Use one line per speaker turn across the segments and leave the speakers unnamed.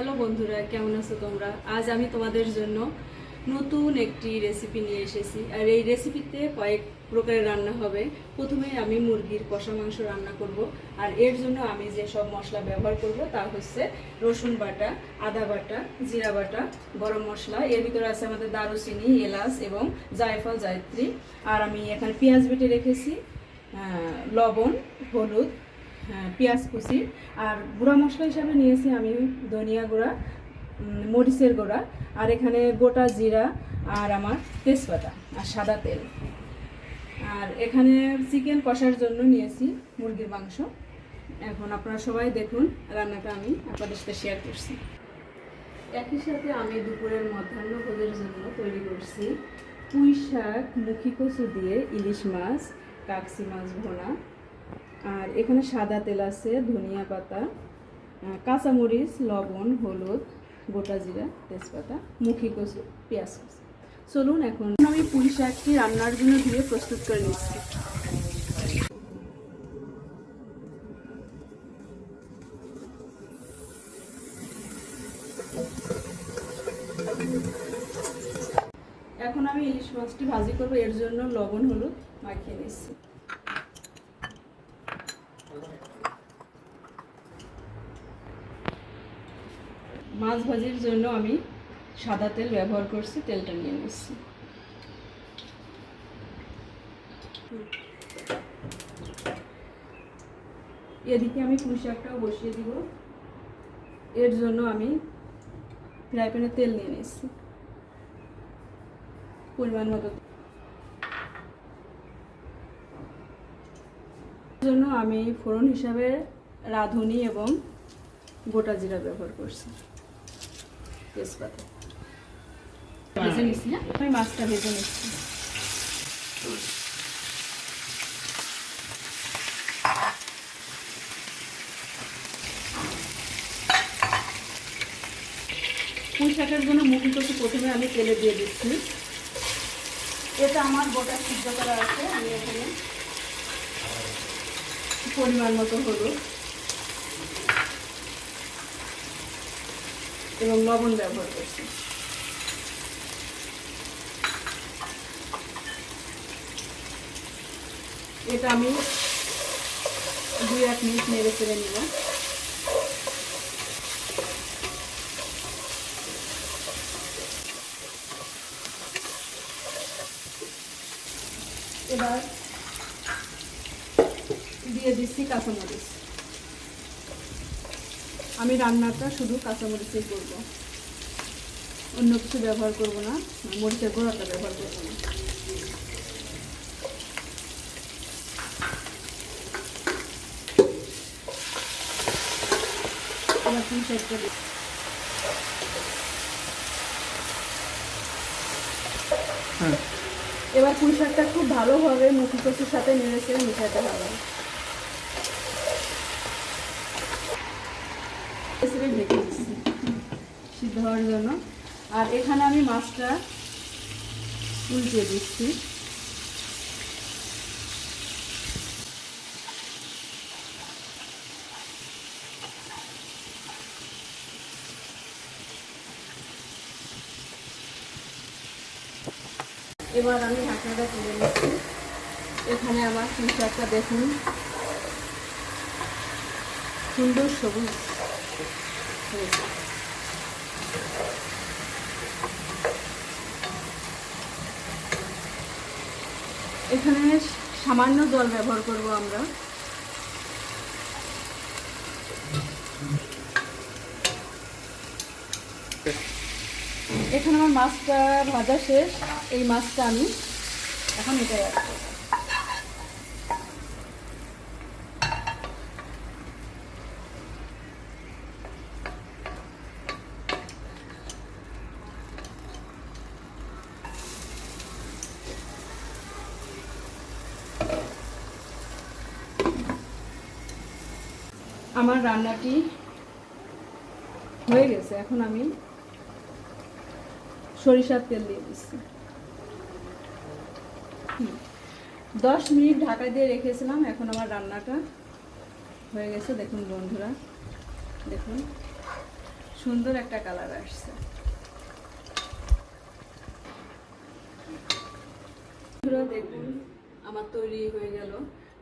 Hello বন্ধুরা, কেমন আছো তোমরা? আজ আমি তোমাদের জন্য নতুন একটি রেসিপি নিয়ে এসেছি। আর এই রেসিপিতে কয়েক প্রকারের রান্না হবে। প্রথমে আমি মুরগির কষা মাংস রান্না করব। আর এর জন্য আমি যে সব মশলা ব্যবহার করব তা হচ্ছে রসুন বাটা, আদা বাটা, জিরা বাটা, গরম মশলা। এর ভিতরে আছে আমাদের দারুচিনি, এলাচ এবং জায়ফল, জায়ত্রী। আর আমি এখানে পেঁয়াজ বেটে রেখেছি লবণ, হলুদ পেঁয়াজ কুচি। আর গুঁড়া মশলা হিসাবে নিয়েছি আমি ধনিয়া গুঁড়া মরিচের গুঁড়া, আর এখানে গোটা জিরা আর আমার তেজপাতা আর সাদা তেল। আর এখানে চিকেন কষার জন্য নিয়েছি মুরগির মাংস। এখন আপনারা সবাই দেখুন রান্নাটা আমি আপনাদের সাথে শেয়ার করছি। একই সাথে আমি দুপুরের মধ্যাহ্ন ভোজের জন্য তৈরি করছি পুঁই শাক, মুখি কচু দিয়ে ইলিশ মাছ, কাকসি মাছ ভোনা আর এখানে সাদা তেল আছে, ধনিয়া পাতা কাঁচামরিচ, লবণ, হলুদ, গোটা জিরা, তেজপাতা, মুখি কচু, পেঁয়াজ কুচি। চলুন এখন আমি পুঁই শাকটি রান্নার জন্য ধুয়ে প্রস্তুত করে নিচ্ছি। এখন আমি ইলিশ মাছটি ভাজি করব, এর জন্য লবণ, হলুদ মাখিয়ে নিচ্ছি। মাছ ভাজির জন্য আমি সাদা তেল ব্যবহার করছি, তেলটা নিয়ে নিচ্ছি। এদিকে আমি পুঁই শাকটাও বসিয়ে দিব। এর জন্য আমি ফ্রাই প্যানে তেল নিয়ে নিচ্ছি। পরিমাণ মতো জন্য আমি ফোড়ন হিসাবে রাঁধুনি এবং গোটা জিরা ব্যবহার করছি। তেজপাতা। ভেজে নিচ্ছি হ্যাঁ? আমি মাছটা ভেজে নিচ্ছি। পুঁই শাকের জন্য মুখি কচু প্রথমে আমি তেলে দিয়ে দিচ্ছি। এটা আমার গোটা সিদ্ধ করা আছে আমি এখানে পরিমাণ মতো হলুদ এবং লবণ ব্যবহার করছি। এটা আমি দুই এক মিনিট নেড়ে ফেলে নিব এবার দিয়ে দিচ্ছি কাঁচামরিচ। আমি রান্নাটা শুধু কাঁচামরিচেই করব। অন্য কিছু ব্যবহার করব না মরিচের গুঁড়াটা ব্যবহার করব না। এবার তিন চারটা এবার পুঁই শাকটা খুব ভালোভাবে মুখি কচুর সাথে নেড়ে চেড়ে মিশাতে হবে। রেসিপি ঢেকে দিচ্ছি সিদ্ধ হওয়ার জন্য। আর এখানে আমি মাছটা উল্টে দিচ্ছি। এবার আমি ঢাকনাটা তুলে নিচ্ছি। এখানে আমার পুঁই শাকটা দেখুন সুন্দর সবুজ। এখানে সামান্য জল ব্যবহার করব আমরা। এখানে আমার মাছটা ভাজা শেষ। এই মাছটা আমি এখন এটাই অ্যাড আমার রান্নাটি হয়ে গেছে, এখন আমি সরিষার তেল দিয়ে দিচ্ছি। দশ মিনিট ঢাকা দিয়ে রেখেছিলাম, এখন আমার রান্নাটা হয়ে গেছে। দেখুন বন্ধুরা, দেখুন, সুন্দর একটা কালার আসছে। দেখুন, আমার তৈরি হয়ে গেল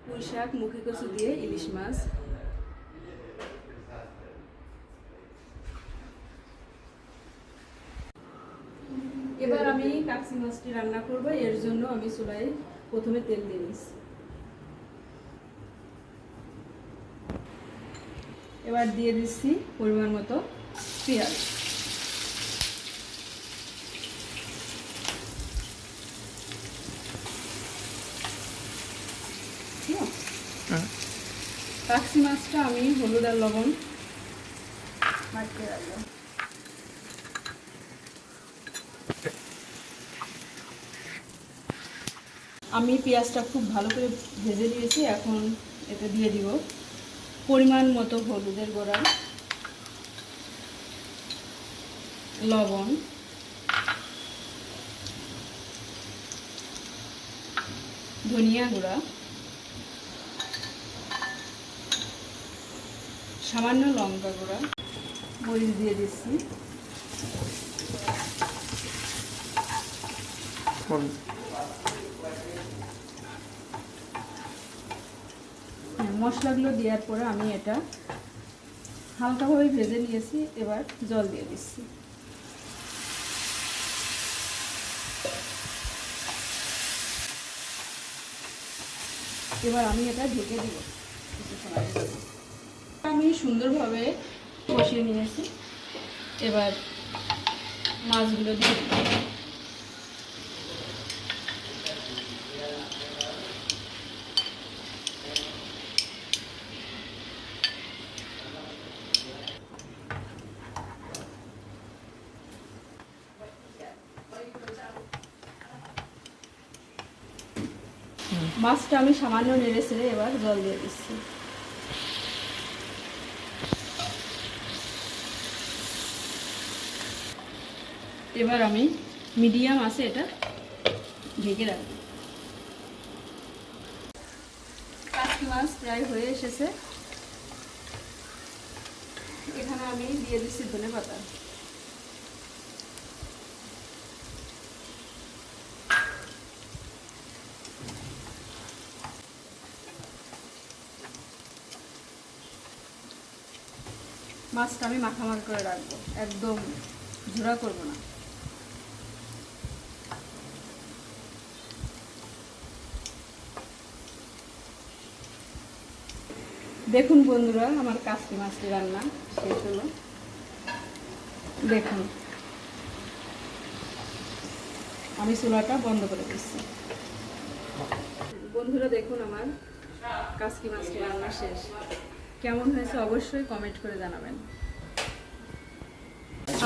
পুঁই শাক মুখে কচু দিয়ে ইলিশ মাছ। এবার আমি কাকসি মাছটি রান্না করব, এর জন্য আমি চুলায় প্রথমে তেল দিয়ে নিচ্ছি এবার দিয়ে দিচ্ছি পরিমাণ মতো পেঁয়াজ? কাকসি মাছটা আমি হলুদ আর লবণ মাখিয়ে রাখলাম আমি পেঁয়াজটা খুব ভালো করে ভেজে নিয়েছি, এখন এটা দিয়ে দিব। পরিমাণ মতো হলুদের গোড়া, লবণ, ধনিয়া গুঁড়া, সামান্য লঙ্কা গুঁড়া, মরিচ দিয়ে দিচ্ছি। মশলাগুলো দেওয়ার পরে আমি এটা হালকাভাবে ভেজে নিয়েছি, এবার জল দিয়ে দিচ্ছি। এবার আমি এটা ঢেকে দিব। আমি সুন্দরভাবে কষিয়ে নিয়েছি। এবার মাছগুলো দিয়ে মাছটা আমি সামান্য নেড়ে ছেড়ে এবার জল দিয়ে দিচ্ছি। এবার আমি মিডিয়াম আছে এটা ঢেকে রাখব। কাজকি মাছ প্রায় হয়ে এসেছে। এখানে আমি দিয়ে দিচ্ছি ধনে পাতা। মাছটা আমি মাখামাখি করে রাখব। একদম ঝোড়া করব না। দেখুন বন্ধুরা, আমার কাশি মাছটি রান্না শেষ হলো। দেখুন, আমি চুলাটা বন্ধ করে দিচ্ছি। বন্ধুরা, দেখুন আমার কাসকি মাছটি রান্না শেষ। কেমন হয়েছে অবশ্যই কমেন্ট করে জানাবেন।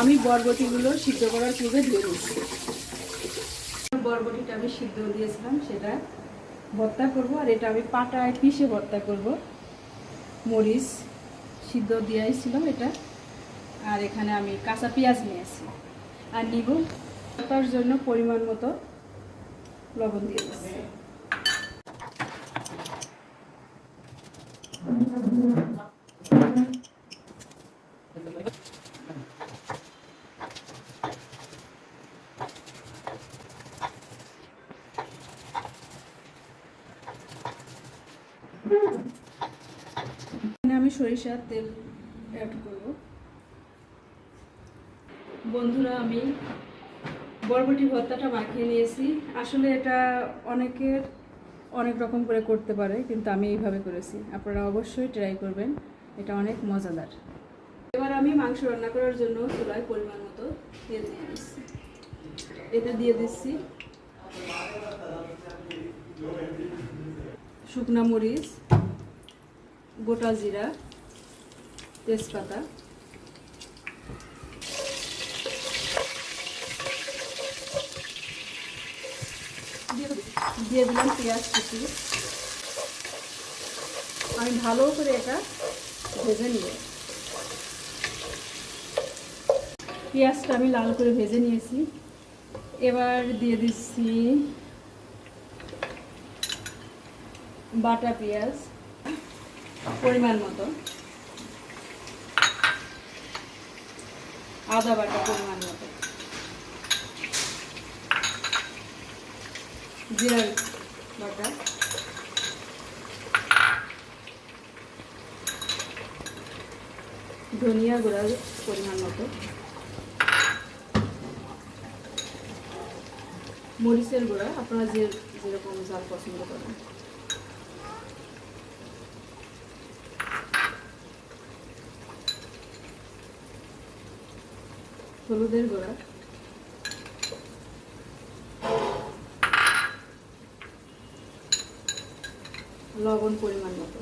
আমি বরবটিগুলো সিদ্ধ করার পূর্বে দিয়ে দিচ্ছি। বরবটিটা আমি সিদ্ধ দিয়েছিলাম, সেটা ভর্তা করব, আর এটা আমি পাটায় পিষে ভর্তা করব। মরিচ সিদ্ধ দিয়েছিলাম এটা, আর এখানে আমি কাঁচা পেঁয়াজ নিয়েছি। আর নিব, তার জন্য পরিমাণ মতো লবণ দিয়ে দিচ্ছি। আমি সরিষার তেল অ্যাড করব। বন্ধুরা আমি বরবটি ভর্তাটা মাখিয়ে নিয়েছি। আসলে এটা অনেকের অনেক রকম করে করতে পারে, কিন্তু আমি এইভাবে করেছি। আপনারা অবশ্যই ট্রাই করবেন, এটা অনেক মজাদার। এবার আমি মাংস রান্না করার জন্য চুলায় পরিমাণ মতো তেল দিয়ে দিচ্ছি। এটা দিয়ে দিচ্ছি শুকনা মরিচ, গোটা জিরা, তেজপাতা। দিয়ে দিলাম পেঁয়াজ কুচি। আমি ভালো করে এটা ভেজে নিব। পেঁয়াজটা আমি লাল করে ভেজে নিয়েছি। এবার দিয়ে দিচ্ছি বাটা পেঁয়াজ পরিমাণ মতো। আদা বাটা পরিমাণ মতো। জিরার বাটা। ধনিয়া গুঁড়ার পরিমাণ মতো। মরিচের গুঁড়া, আপনারা যে যেরকম ঝাল পছন্দ করেন। হলুদের গুঁড়া। লবণ পরিমাণ মতো।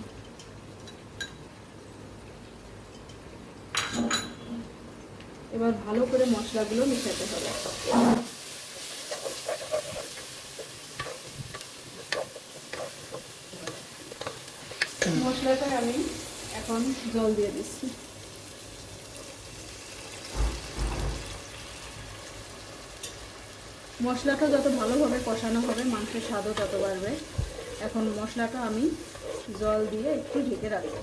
এবার ভালো করে মশলাগুলো মিশাতে হবে। মশলাটা আমি এখন জল দিয়ে দিচ্ছি। মশলাটা যত ভালোভাবে কষানো হবে, মাংসের স্বাদও তত বাড়বে। এখন মশলাটা আমি জল দিয়ে একটু ঢেকে রাখব।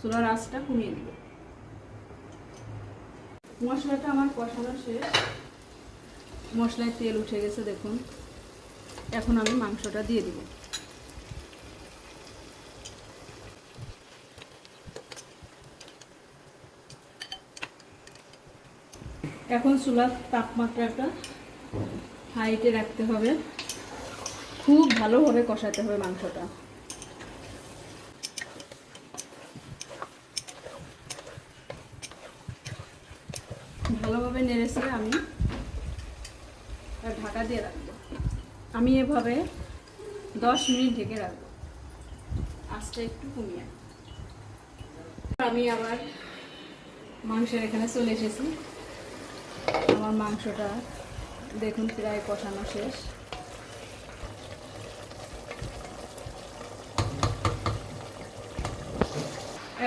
চুলার আঁচটা কমিয়ে দিব মশলাটা আমার কষানো শেষ। মশলায় তেল উঠে গেছে, দেখুন। এখন আমি মাংসটা দিয়ে দিব। এখন চুলার তাপমাত্রাটা হাইটে রাখতে হবে। খুব ভালোভাবে কষাতে হবে মাংসটা। ভালোভাবে নেড়েছে আমি ঢাকা দিয়ে রাখব। আমি এভাবে দশ মিনিট ঢেকে রাখব। আঁচটা একটু কমিয়ে আমি আবার মাংসের এখানে চলে এসেছি। আমার মাংসটা দেখুন, প্রায় কষানো শেষ।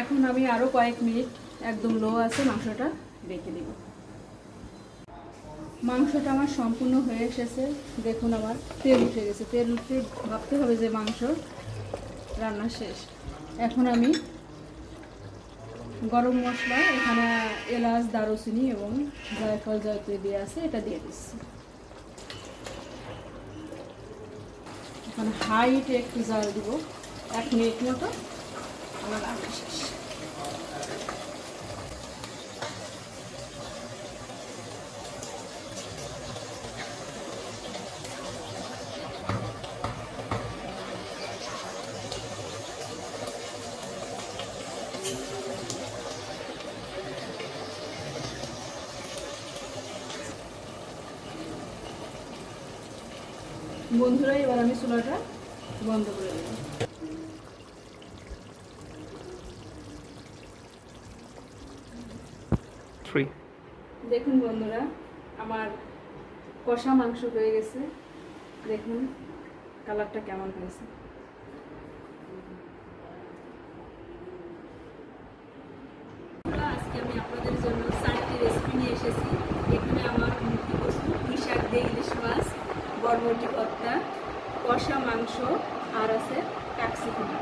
এখন আমি আরও কয়েক মিনিট একদম লো আছে মাংসটা রেখে দিব। মাংসটা আমার সম্পূর্ণ হয়ে এসেছে। দেখুন আমার, তেল উঠে গেছে। তেল উঠে ভাবতে হবে যে মাংস রান্না শেষ। এখন আমি গরম মশলা, এখানে এলাচ, দারুচিনি এবং জয়ফল জয়ত্রী দিয়ে আছে, এটা দিয়ে দিচ্ছি। এখন হাইটে একটু জাল দিব, এক মিনিট মতো, আমার রান্না শেষ। বন্ধুরা এবার আমি চুলাটা বন্ধ করে দেব। দেখুন বন্ধুরা আমার কষা মাংস হয়ে গেছে। দেখুন কালারটা কেমন হয়েছে। আজকে আমি আপনাদের জন্য চারটি রেসিপি নিয়ে এসেছি। এখানে আমার মুখী বস্তু পুঁই শাক দিয়ে ইলিশ বরবটি ভর্তা কষা মাংস আর আছে ট্যাক্সি কুটি